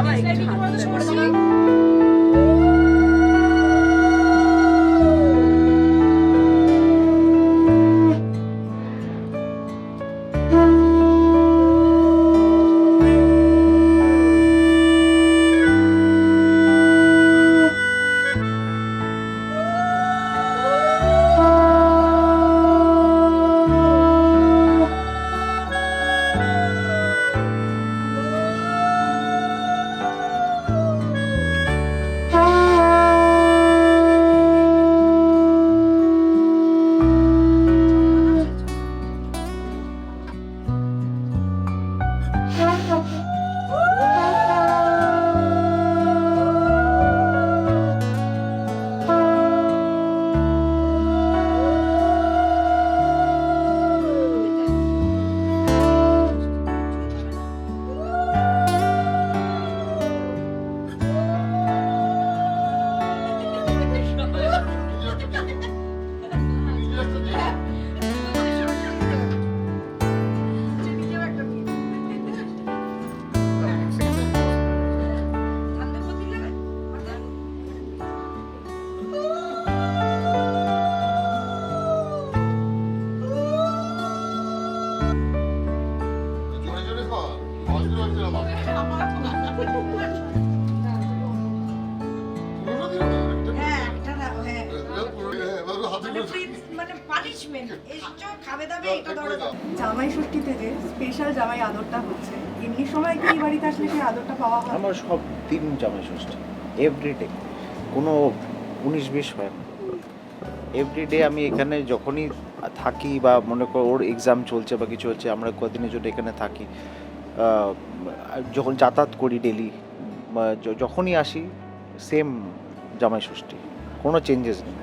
বাবা জামাই ষষ্ঠী থেকে স্পেশাল জামাই আদরটা হচ্ছে। এমনি সময় কি বাড়িতে আসলে সেই আদরটা পাওয়া হয়? আমার সব দিন জামাই ষষ্ঠী এভরিডে কোনো উনিশ বিশ হয় না। এভরিডে আমি এখানে যখনই থাকি বা মনে কর ওর এক্সাম চলছে বা কিছু হচ্ছে আমরা কদিনের জন্য এখানে থাকি যখন যাতায়াত করি ডেলি যখনই আসি সেম জামাই ষষ্ঠী কোনো চেঞ্জেস নেই।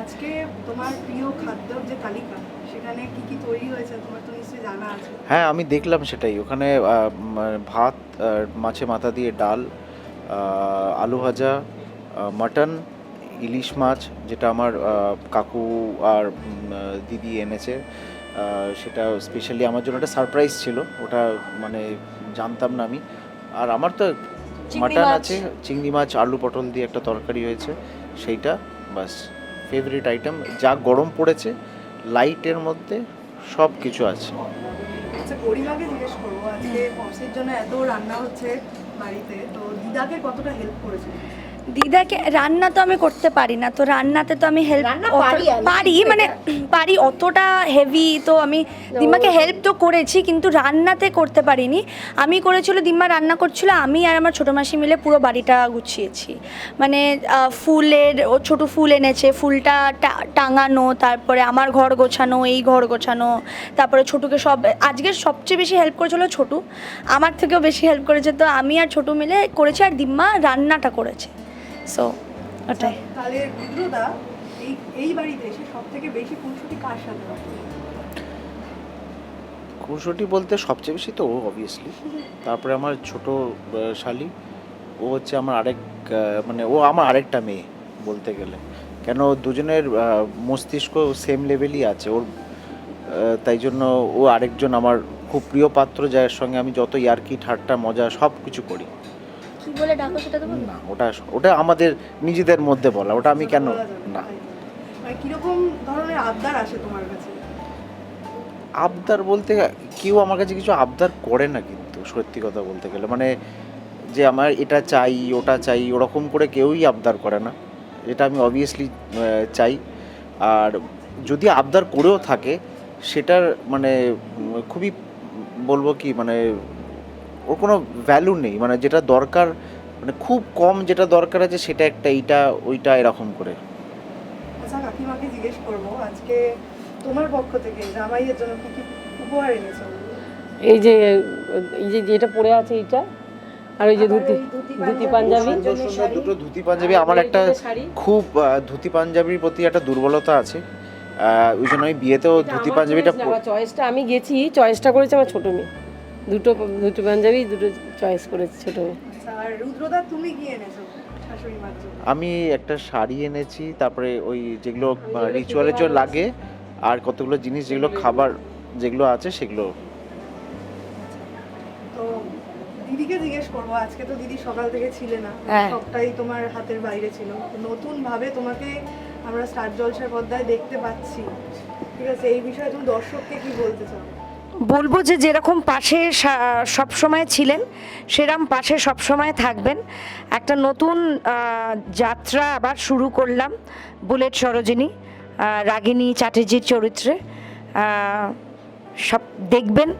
আজকে তোমার প্রিয় খাদ্যর যে তালিকা সেখানে কি কি তৈরি হয়েছে তোমার তো নিশ্চয়ই জানা আছে। হ্যাঁ আমি দেখলাম সেটাই। ওখানে ভাত আর মাছে মাথা দিয়ে ডাল আলু ভাজা মাটন ইলিশ মাছ যেটা আমার কাকু আর দিদি এনেছে। সেটা স্পেশালি আমার জন্য একটা সারপ্রাইজ ছিল। ওটা মানে জানতাম না আমি। আর আমার তো মাটন আছে চিংড়ি মাছ আলু পটল দিয়ে একটা তরকারি হয়েছে সেইটা বাস ফেভারিট আইটেম যা গরম পড়েছে লাইটের মধ্যে সব কিছু আছে। আচ্ছা গরিমাকে জিজ্ঞেস করব, আজকে জন্য এত রান্না হচ্ছে বাড়িতে, তো দিদাকে কতটা হেল্প করেছে? দিদাকে রান্না তো আমি করতে পারি না তো রান্নাতে তো আমি হেল্প পারি মানে পারি অতটা হেভি তো আমি দিম্মাকে হেল্প তো করেছি কিন্তু রান্নাতে করতে পারিনি। আমি করেছিল দিম্মা রান্না করছিল আমি আর আমার ছোটো মাসি মিলে পুরো বাড়িটা গুছিয়েছি। মানে ফুলের ও ছোটো ফুল এনেছে ফুলটা টাঙানো তারপরে আমার ঘর গোছানো এই ঘর গোছানো তারপরে ছোটুকে সব আজকে সবচেয়ে বেশি হেল্প করেছিল ছোটু আমার থেকেও বেশি হেল্প করেছে তো আমি আর ছোটু মিলে করেছি আর দিম্মা রান্নাটা করেছে। সো ওটাই। তাহলে রুদ্রদা এই এই বাড়িতে এসে সব থেকে বেশি খুনসুটি কার সাথে হয়? খুনসুটি বলতে সবচেয়ে বেশি তো ও অবভিয়াসলি তারপরে আমার ছোট শালি। ও হচ্ছে আমার আরেক মানে ও আমার আরেকটা মেয়ে বলতে গেলে। কেন দুজনের মস্তিষ্ক সেম লেভেলই আছে। ওর তাই জন্য ও আরেকজন আমার খুব প্রিয় পাত্র যার সঙ্গে আমি যত ইয়ার্কি ঠাট্টা মজা সব কিছু করি। বলে ডাকো সেটা তো না ওটা ওটা আমাদের নিজেদের মধ্যে বলা ওটা আমি কেন না। তাই। মানে কীরকম ধরনের আবদার আসে তোমার কাছে? আবদার বলতে কেউ আমার কাছে কিছু আবদার করে না কিন্তু সত্যি কথা বলতে গেলে। মানে যে আমার এটা চাই ওটা চাই ওরকম করে কেউই আবদার করে না। এটা আমি অবভিয়াসলি চাই। আর যদি আবদার করেও থাকে সেটার মানে খুবই বলব কি মানে ওর কোনো ভ্যালু নেই। মানে যেটা দরকার মানে খুব কম যেটা দরকার আছে সেটা একটা এইটা ওইটা এরকম করে। আচ্ছা কাকিমাকে জিজ্ঞেস করব আজকে তোমার পক্ষ থেকে জামাইয়ের জন্য কি কি উপহার এনেছো? এই যে এই যে যেটা পড়ে আছে এইটা আর ওই যে ধুতি ধুতি পাঞ্জাবি, দুটো ধুতি পাঞ্জাবি। আমার একটা খুব ধুতি পাঞ্জাবির প্রতি একটা দুর্বলতা আছে। ওই জন্য আমি বিয়েতেও ধুতি পাঞ্জাবিটা চয়েসটা আমি গেছি চয়েসটা করেছে আমার ছোট মেয়ে। দুটো দুটো পাঞ্জাবি দুটো চয়েস করেছে ছোট আচ্ছা, আর রুদ্রদা তুমি কি এনেছো? শাশুড়ি মার জন্য। আমি একটা শাড়ি এনেছি তারপরে ওই যেগুলো রিচুয়ালের জন্য লাগে আর কতগুলো জিনিস যেগুলো খাবার যেগুলো আছে সেগুলো। তো দিদিকে জিজ্ঞেস করব আজকে তো দিদি সকাল থেকে ছিলে না। হ্যাঁ। সবটাই তোমার হাতের বাইরে ছিল। নতুন ভাবে তোমাকে আমরা স্টার জলসার পর্দায় দেখতে পাচ্ছি। ঠিক আছে এই বিষয়ে তুমি দর্শককে কি বলতে চাও? বলব যে যেরকম পাশে সব সময় ছিলেন সেরকম পাশে সব সময় থাকবেন। একটা নতুন যাত্রা আবার শুরু করলাম বুলেট সরোজিনী রাগিনী চ্যাটার্জির চরিত্রে। সব দেখবেন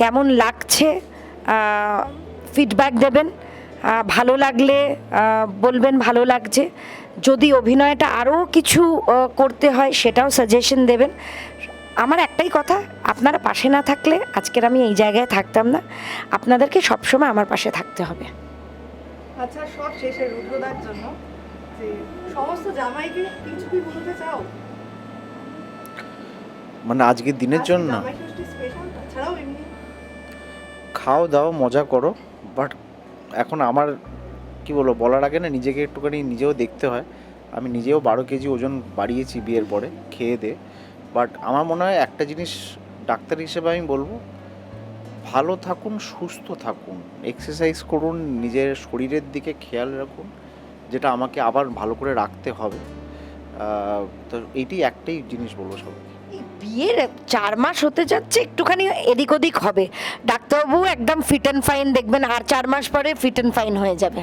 কেমন লাগছে ফিডব্যাক দেবেন। ভালো লাগলে বলবেন ভালো লাগছে। যদি অভিনয়টা আরও কিছু করতে হয়, সেটাও সাজেশন দেবেন। আমার একটাই কথা আপনারা পাশে না থাকলে আজকের আমি এই জায়গায় থাকতাম না। আপনাদেরকে সবসময় আমার পাশে থাকতে হবে। আচ্ছা সব শেষে রুদ্রদার জন্য যে সমস্ত জামাইকে কিছু কি বলতে চাও? মানে আজকের দিনের জন্য খাও দাও মজা করো বাট এখন আমার কি বলব বলার আগে না নিজেকে একটুখানি নিজেও দেখতে হয়। আমি নিজেও বারো কেজি ওজন বাড়িয়েছি বিয়ের পরে খেয়ে দে। বাট আমার মনে হয় একটা জিনিস ডাক্তার হিসেবে আমি বলব, ভালো থাকুন, সুস্থ থাকুন এক্সারসাইজ করুন, নিজের শরীরের দিকে খেয়াল রাখুন, যেটা আমাকে আবার ভালো করে রাখতে হবে। তো এইটি একটাই জিনিস বলব সবাইকে। এই বিয়ের চার মাস হতে যাচ্ছে, একটুখানি এদিক ওদিক হবে। ডাক্তারবাবু একদম ফিট অ্যান্ড ফাইন দেখবেন, আর চার মাস পরে ফিট অ্যান্ড ফাইন হয়ে যাবে।